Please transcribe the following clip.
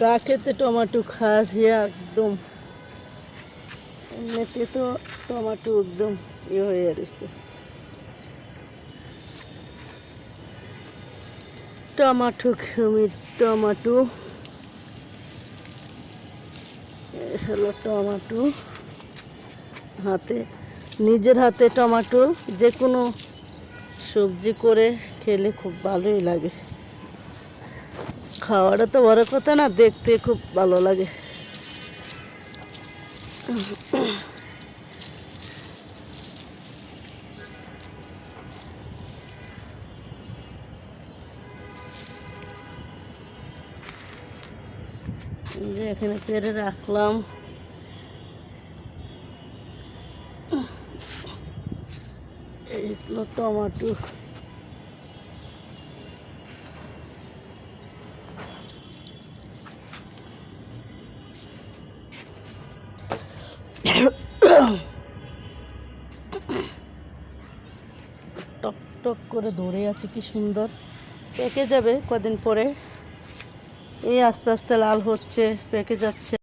কা খেতে টমেটো খাওয়া একদম। এমনিতে তো টমাটো একদম ইয়ে হয়ে রয়েছে টমাটো খেমির টমাটো। হলো টমাটো। হাতে, নিজের হাতে টমাটো যে কোনো সবজি করে খেলে খুব ভালোই লাগে। খাওয়াটা তো বড় কথা না দেখতে খুব ভালো লাগে। যে এখানে পেরে রাখলাম। টমাটো। টক করে ধরে আছে, কি সুন্দর। পেকে যাবে কদিন পরে। এই আস্তে আস্তে লাল হচ্ছে, পেকে যাচ্ছে।